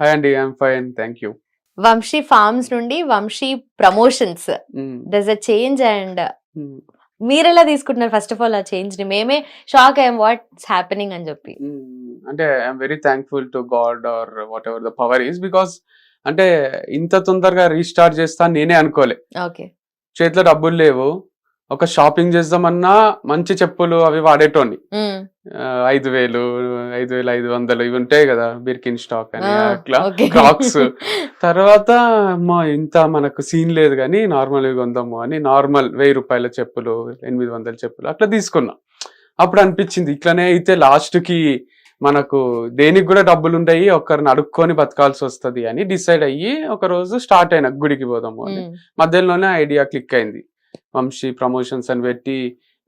Hi అండి I'm fine thank you Vamshi farms నుండి Vamshi promotions thus a change and మీరు ఎలా తీసుకుంటున్నారు? ఫస్ట్ ఆఫ్ ఆల్ ఆ చేంజ్ని మేమే షాక్ అయ్యాం. వాట్స్ హ్యాపెనింగ్ అని చెప్పి. అంటే I'm very thankful to God or whatever the power is because అంటే ఇంత తొందరగా రీస్టార్ట్ చేస్తా నేనే అనుకోలే. ఓకే చేతిలో డబ్బులు లేవు. ఒక షాపింగ్ చేద్దామన్నా మంచి చెప్పులు అవి వాడేటోని ఐదు వేలు ఐదు వేలు ఐదు వందలు ఇవి ఉంటాయి కదా బిర్కిన్ స్టాక్ అని అట్లా క్రాక్స్ తర్వాత అమ్మా ఇంత మనకు సీన్ లేదు కానీ నార్మల్ కొందాము అని నార్మల్ వెయ్యి రూపాయల చెప్పులు ఎనిమిది వందల చెప్పులు అట్లా తీసుకున్నా. అప్పుడు అనిపించింది ఇట్లనే అయితే లాస్ట్కి మనకు దేనికి కూడా డబ్బులు ఉంటాయి ఒకరిని అడుక్కొని బతకాల్సి వస్తది అని డిసైడ్ అయ్యి ఒక రోజు స్టార్ట్ అయినా గుడికి పోదాము అని. మధ్యలోనే ఐడియా క్లిక్ అయింది. వంశీ ప్రమోషన్స్ అని పెట్టి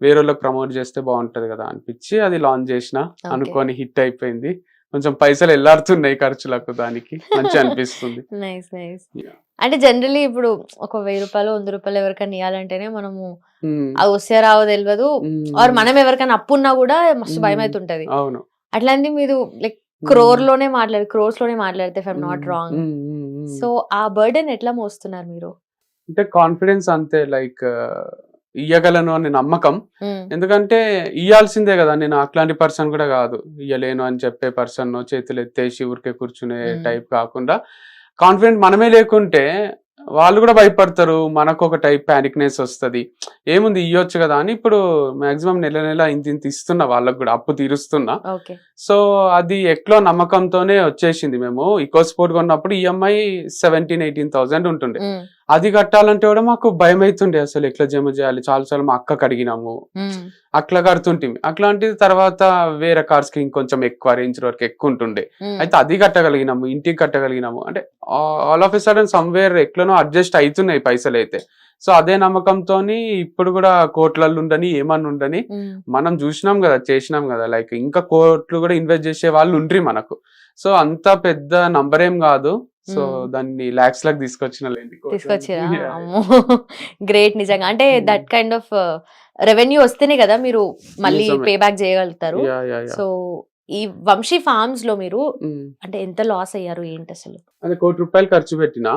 వేరే వాళ్ళకి ప్రమోట్ చేస్తే బాగుంటది కదా అనిపించి అది లాంచ్ చేసిన. అనుకొని హిట్ అయిపోయింది. కొంచెం పైసలు ఎల్లాడుతున్నాయి ఖర్చులకు దానికి. మంచి అనిపిస్తుంది. అంటే జనరల్లీ ఇప్పుడు ఒక వెయ్యి రూపాయలు వంద రూపాయలు ఎవరికైనా ఇవ్వాలంటేనే మనము అది వస్తే రావో తెలియదు ఆర్ మనం ఎవరికైనా అప్పు ఉన్నా కూడా మస్తు భయం Mm. అవుతుంటది అవును. అట్లాంటి మీరు లైక్ క్రోర్లోనే మాట్లాడు క్రోర్స్లోనే మాట్లాడితే నాట్ రాంగ్. సో ఆ బర్డెన్ ఎట్లా మోస్తున్నారు మీరు? అంటే కాన్ఫిడెన్స్ అంతే లైక్ ఇయ్యగలను అనే నమ్మకం. Mm. ఎందుకంటే ఇయ్యాల్సిందే కదా నేను అట్లాంటి పర్సన్ కూడా కాదు. ఇయ్యలేను అని చెప్పే పర్సన్ చేతులు ఎత్తేసి ఊరికే కూర్చునే. టైప్ కాకుండా కాన్ఫిడెంట్ మనమే లేకుంటే వాళ్ళు కూడా భయపడతారు మనకు ఒక టైప్ ప్యానిక్నెస్ వస్తుంది. ఏముంది ఇయ్యొచ్చు కదా అని ఇప్పుడు మాక్సిమం నెల నెల ఇంత ఇంత ఇస్తున్నా వాళ్ళకు కూడా అప్పు తీరుస్తున్నా. సో అది ఎట్లో నమ్మకంతోనే వచ్చేసింది మేము. ఈకో స్పోర్ట్ కొన్నప్పుడు ఈఎంఐ సెవెంటీన్ ఎయిటీన్ థౌసండ్ ఉంటుండే. Mm. అది కట్టాలంటే కూడా మాకు భయం అవుతుండే అసలు ఎట్లా జమ చేయాలి? చాలా చాలా మా అక్కకి అడిగినాము అట్లా కడుతుంటిమి. అట్లాంటిది తర్వాత వేరే కార్స్కి ఇంకొంచెం ఎక్కువ రేంజ్ వరకు ఎక్కువ ఉంటుండే. అయితే అది కట్టగలిగినాము ఇంటికి కట్టగలిగినాము. అంటే all of a sudden somewhere ఎట్లనో అడ్జస్ట్ అవుతున్నాయి పైసలు అయితే. సో అదే నమ్మకంతో ఇప్పుడు కూడా కోట్లలో ఉండని ఏమన్నా ఉండని మనం చూసినాం కదా చేసినాం కదా. లైక్ ఇంకా కోట్లు కూడా ఇన్వెస్ట్ చేసే వాళ్ళు ఉండ్రి మనకు. సో అంత పెద్ద నంబర్ ఏం కాదు. సో. దాన్ని లాక్స్లకు తీసుకొచ్చిన గ్రేట్ నిజంగా అంటే. దట్ కైండ్ ఆఫ్ రెవెన్యూ వస్తేనే కదా మీరు మళ్ళీ. పే బ్యాక్ చేయగలుగుతారు. సో ఈ వంశీ ఫార్మ్స్లో మీరు. అంటే ఎంత లాస్ అయ్యారు ఏంటి అసలు అదే కోటి రూపాయలు ఖర్చు పెట్టిన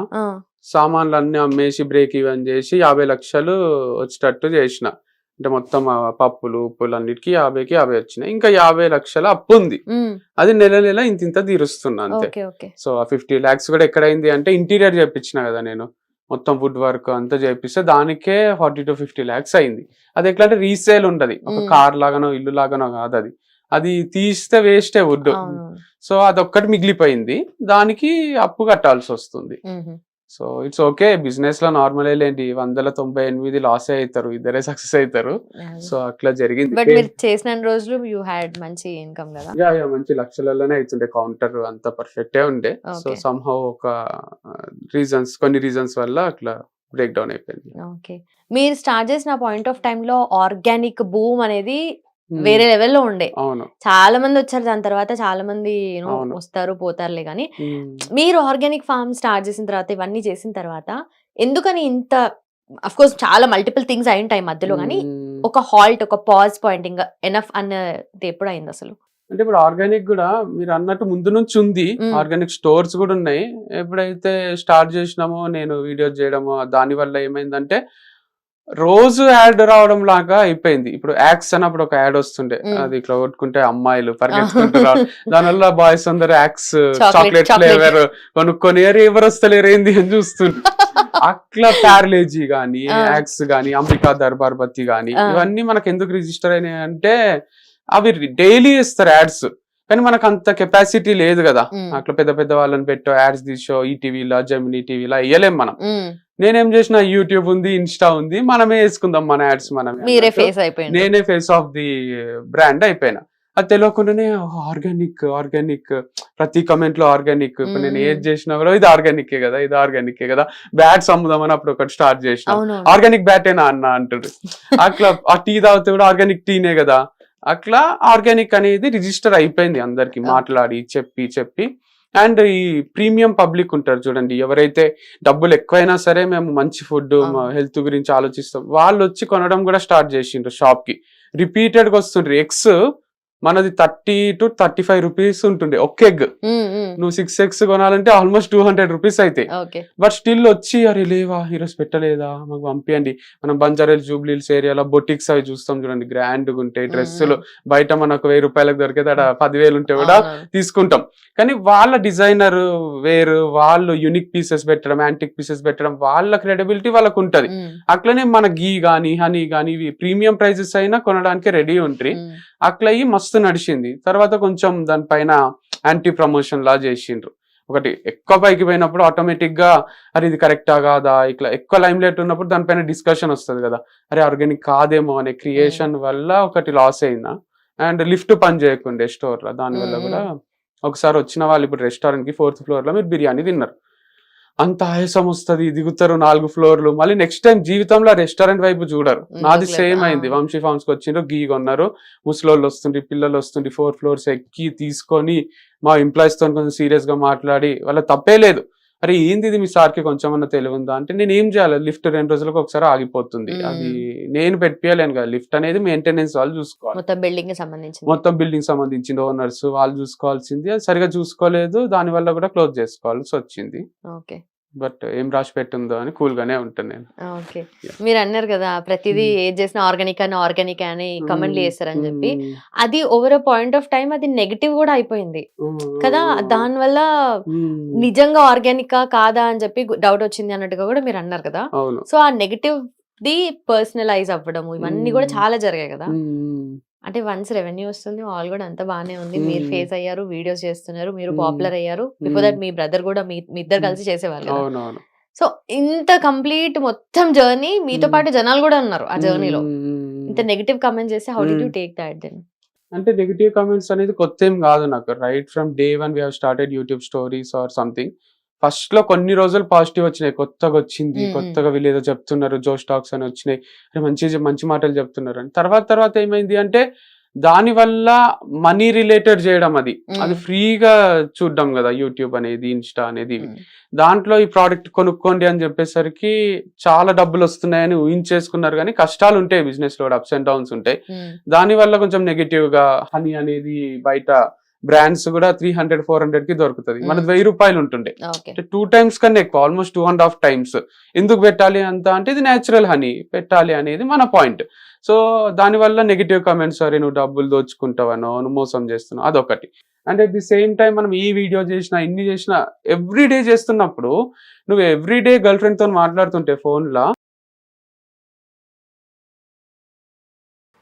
సామాన్లు అన్ని అమ్మేసి బ్రేక్ ఈవెన్ చేసి యాభై లక్షలు వచ్చేటట్టు చేసిన అంటే మొత్తం పప్పులు ఉప్పులు అన్నిటికీ యాభైకి యాభై వచ్చినాయి. ఇంకా యాభై లక్షల అప్పు ఉంది. అది నెల నెల ఇంత ఇంత తీరుస్తున్నా అంతే. సో ఆ ఫిఫ్టీ ల్యాక్స్ కూడా ఎక్కడైంది అంటే ఇంటీరియర్ చేపించిన కదా నేను. మొత్తం వుడ్ వర్క్ అంతా చేపిస్తే దానికే ఫార్టీ టు ఫిఫ్టీ ల్యాక్స్ అయింది. అది ఎట్లా అంటే రీసేల్ ఉంటది. ఒక. కార్ లాగానో ఇల్లు లాగానో కాదు అది. అది తీస్తే వేస్టే వుడ్. సో అదొక్కటి మిగిలిపోయింది. దానికి అప్పు కట్టాల్సి వస్తుంది. సో ఇట్స్ ఓకే బిజినెస్లో నార్మల్ లేండి. వందల తొంభై ఎనిమిది లాస్ అవుతారు ఇద్దరే సక్సెస్ అవుతారు. సో అట్లా జరిగింది. బట్ మీరు చేసిన రోజులు యూ హ్యాడ్ మంచి ఇన్కమ్ కదా? యా యా మంచి లక్షలలోనే అవుతుండే. కౌంటర్ అంత పర్ఫెక్టే ఉండే. సో. సంహౌ ఒక రీజన్స్ కొన్ని రీజన్స్ వల్ల అట్లా బ్రేక్ డౌన్ అయిపోయింది. ఓకే మీరు స్టార్ట్ చేసిన పాయింట్ ఆఫ్ టైం లో ఆర్గానిక్ బూమ్ అనేది. వేరే లెవెల్లో ఉండే అవును చాలా మంది వచ్చారు దాని తర్వాత చాలా మంది. వస్తారు పోతారులే కానీ. మీరు ఆర్గానిక్ ఫార్మ్ స్టార్ట్ చేసిన తర్వాత ఇవన్నీ చేసిన తర్వాత ఎందుకని ఇంత అఫ్ కోర్స్ చాలా మల్టిపుల్ థింగ్స్ అయి ఉంటాయి మధ్యలో కానీ. ఒక హాల్ట్ ఒక పాజ్ పాయింట్ ఇంకా ఎనఫ్ అన్నది ఎప్పుడు అయింది అసలు అంటే ఇప్పుడు ఆర్గానిక్ కూడా మీరు అన్నట్టు ముందు నుంచి ఉంది. ఆర్గానిక్ స్టోర్స్ కూడా ఉన్నాయి ఎప్పుడైతే స్టార్ట్ చేసినామో నేను వీడియోస్ చేయడమో దాని వల్ల ఏమైందంటే రోజు యాడ్ రావడం లాగా అయిపోయింది ఇప్పుడు యాక్స్ అన్నప్పుడు ఒక యాడ్ వస్తుండే. అది ఇట్లా కొట్టుకుంటే అమ్మాయిలు పరిగెత్తుకుంటారు దానివల్ల బాయ్స్ అందరు యాక్స్ చాక్లెట్. ఫ్లేవర్ కొనుక్కొని "అరే, ఎవరు వస్తలేరు ఏంది అని చూస్తుండే అట్లా ప్యారలేజీ గానీ. యాక్స్ గానీ అంబికా దర్బార్ బత్తి గానీ. ఇవన్నీ మనకు ఎందుకు రిజిస్టర్ అయినాయి అంటే అవి డైలీ ఇస్తారు యాడ్స్ కానీ మనకు అంత కెపాసిటీ లేదు కదా. అట్లా పెద్ద పెద్ద వాళ్ళని పెట్టో యాడ్స్ తీసో ఈ టీవీలా జమినీ టీవీలా వేయలేం మనం. నేనేం చేసిన? యూట్యూబ్ ఉంది ఇన్స్టా ఉంది మనమే వేసుకుందాం మన యాడ్స్ మనమే మీరే ఫేస్ అయిపోయింది నేనే ఫేస్ ఆఫ్ ది బ్రాండ్ అయిపోయినా. అది తెలియకుండానే ఆర్గానిక్ ఆర్గానిక్ ప్రతి కమెంట్లో ఆర్గానిక్ ఇప్పుడు నేను. ఏది చేసినా కూడా ఇది ఆర్గానిక్ కదా ఇది ఆర్గానిక్ కదా. బ్యాట్స్ అమ్ముదామని అప్పుడు ఒకటి స్టార్ట్ చేసిన. ఆర్గానిక్ బ్యాటేనా అన్న అంటాడు అట్లా ఆ టీ తాగితే కూడా ఆర్గానిక్ టీనే కదా. అట్లా ఆర్గానిక్ అనేది రిజిస్టర్ అయిపోయింది అందరికి. మాట్లాడి చెప్పి చెప్పి. అండ్ ఈ ప్రీమియం పబ్లిక్ ఉంటారు చూడండి ఎవరైతే డబ్బులు ఎక్కువైనా సరే మేము మంచి ఫుడ్. హెల్త్ గురించి ఆలోచిస్తాం. వాళ్ళు వచ్చి కొనడం కూడా స్టార్ట్ చేసిండ్రు షాప్కి రిపీటెడ్గా వస్తుండ్రు. ఎగ్స్ మనది thirty two thirty five rupees ఉంటుండే. ఒక్క ఎగ్. నువ్వు సిక్స్ ఎగ్స్ కొనాలంటే ఆల్మోస్ట్ టూ హండ్రెడ్ రూపీస్ అయితే. బట్ స్టిల్ వచ్చి అరే లేవా ఈరోజు పెట్టలేదా? మాకు పంపియండి. మనం బంజారాలు జూబ్లీల్స్ ఏరియాలో బొటిక్స్ అవి చూస్తాం చూడండి. గ్రాండ్గా ఉంటాయి డ్రెస్సులు. బయట మనకు వెయ్యి రూపాయలకు దొరికేది అక్కడ పదివేలు ఉంటే కూడా. తీసుకుంటాం. కానీ వాళ్ళ డిజైనర్ వేరు వాళ్ళు యునిక్ పీసెస్ పెట్టడం యాంటిక్ పీసెస్ పెట్టడం వాళ్ళ క్రెడిబిలిటీ వాళ్ళకు ఉంటది. అట్లనే మన గీ గానీ హనీ గానీ ఇవి ప్రీమియం ప్రైజెస్ అయినా కొనడానికి రెడీ ఉంటాయి ఉమ్. అట్లా అయ్యి మస్తు నడిచింది. తర్వాత కొంచెం దానిపైన యాంటీ ప్రమోషన్ లా చేసిండ్రు. ఒకటి ఎక్కువ పైకి పోయినప్పుడు ఆటోమేటిక్గా అరే ఇది కరెక్టా కాదా? ఇట్లా ఎక్కువ లైమ్ లైట్ ఉన్నప్పుడు దానిపైన డిస్కషన్ వస్తుంది కదా. అరే ఆర్గానిక్ కాదేమో అనే క్రియేషన్ వల్ల ఒకటి లాస్ అయిందా? అండ్ లిఫ్ట్ పని చేయకుండే స్టోర్లో. దాని వల్ల మ్మ్. కూడా ఒకసారి వచ్చిన వాళ్ళు ఇప్పుడు రెస్టారెంట్కి ఫోర్త్ ఫ్లోర్లో మీరు బిర్యానీ తిన్నారు. అంత ఆయాసం వస్తుంది దిగుతారు నాలుగు ఫ్లోర్లు. మళ్ళీ నెక్స్ట్ టైం జీవితంలో రెస్టారెంట్ వైపు చూడరు. నాది. సేమ్. అయింది. వంశీ ఫార్మ్స్కి వచ్చిండ్రు గీ కొన్నారు. ముసలోళ్ళు వస్తుండ్రి పిల్లలు వస్తుండ్రి ఫోర్ ఫ్లోర్స్ ఎక్కి తీసుకొని మా ఎంప్లాయీస్తో కొంచెం సీరియస్గా మాట్లాడి వాళ్ళ తప్పే లేదు. అరే ఏంది ఇది మీ సార్కి కొంచెం అన్న తెలివి ఉందా అంటే నేను ఏం చేయాలి? లిఫ్ట్ రెండు రోజులకు ఒకసారి ఆగిపోతుంది. అది నేను పెట్టియలేను కదా. లిఫ్ట్ అనేది మెయింటెనెన్స్ వాళ్ళు చూసుకోవాలి. మొత్తం బిల్డింగ్కి సంబంధించింది. మొత్తం బిల్డింగ్ సంబంధించిన ఓనర్స్ వాళ్ళు చూసుకోవాల్సింది. అది సరిగా చూసుకోలేదు. దాని వల్ల కూడా క్లోజ్ చేసుకోవాల్సి వచ్చింది. ఓకే. బట్ ఏం రాసి పెట్టిందో అని కూల్ గానే ఉంటాను నేను ఓకే. మీరు అన్నారు కదా ప్రతిదీ మ్మ్. ఏది చేసినా ఆర్గానిక్ అని ఆర్గానిక్ అని కమెంట్లు చేస్తారని చెప్పి మ్మ్. అది ఓవర్ పాయింట్ ఆఫ్ టైం అది నెగిటివ్ కూడా అయిపోయింది. కదా దాని వల్ల మ్మ్. నిజంగా ఆర్గానిక్ కాదా అని చెప్పి డౌట్ వచ్చింది అన్నట్టుగా కూడా మీరు అన్నారు కదా సో ఆ నెగిటివ్ ది పర్సనలైజ్ అవ్వడము ఇవన్నీ కూడా. చాలా జరిగాయి కదా. అంటే వన్స్ రెవెన్యూ వస్తుంది ఆల్ కూడా అంత బానే ఉంది మీరు. ఫేస్ అయ్యారు వీడియోస్ చేస్తున్నారు మీరు. పాపులర్ అయ్యారు బిఫోర్ దట్ మీ బ్రదర్ కూడా మీ మీ ఇద్దరు కలిసి చేసేవాళ్ళు సో ఇంత కంప్లీట్ మొత్తం జర్నీ మీతో. పాటు జనాలు కూడా ఉన్నారు ఆ జర్నీలో. ఇంత నెగిటివ్ కమెంట్ చేస్తే how do you. Take that then అంటే నెగిటివ్ కామెంట్స్ అనేది కొత్త ఏం కాదు నాకు right from day one we started YouTube stories or something ఫస్ట్లో కొన్ని రోజులు పాజిటివ్ వచ్చినాయి. కొత్తగా వచ్చింది. కొత్తగా వీళ్ళు ఏదో చెప్తున్నారు జోష్ టాక్స్ అని వచ్చినాయి. మంచి మంచి మాటలు చెప్తున్నారు అని. తర్వాత తర్వాత ఏమైంది అంటే దాని వల్ల మనీ రిలేటెడ్ చేయడం అది. అది ఫ్రీగా చూడడం కదా యూట్యూబ్ అనేది ఇన్స్టా అనేది ఇవి. దాంట్లో ఈ ప్రోడక్ట్ కొనుక్కోండి అని చెప్పేసరికి చాలా డబ్బులు వస్తున్నాయని ఊహించేసుకున్నారు కానీ కష్టాలు ఉంటాయి బిజినెస్లో అప్స్ అండ్ డౌన్స్ ఉంటాయి. దాని వల్ల కొంచెం నెగిటివ్గా హనీ అనేది బయట బ్రాండ్స్ కూడా త్రీ హండ్రెడ్ ఫోర్ హండ్రెడ్కి దొరుకుతుంది. మనది మ్మ్. వెయ్యి రూపాయలు ఉంటుండే. అంటే టూ టైమ్స్ కన్నా ఎక్కువ almost two and half times ఎందుకు పెట్టాలి అంత అంటే ఇది నేచురల్ హనీ పెట్టాలి అనేది మన పాయింట్ సో దానివల్ల నెగిటివ్ కమెంట్స్ సరే నువ్వు డబ్బులు దోచుకుంటావనో నువ్వు మోసం చేస్తున్నావు. అదొకటి. And at the same time మనం ఈ వీడియో చేసినా ఇన్ని చేసినా ఎవ్రీ డే చేస్తున్నప్పుడు నువ్వు ఎవ్రీ డే గర్ల్ ఫ్రెండ్తో మాట్లాడుతుంటే ఫోన్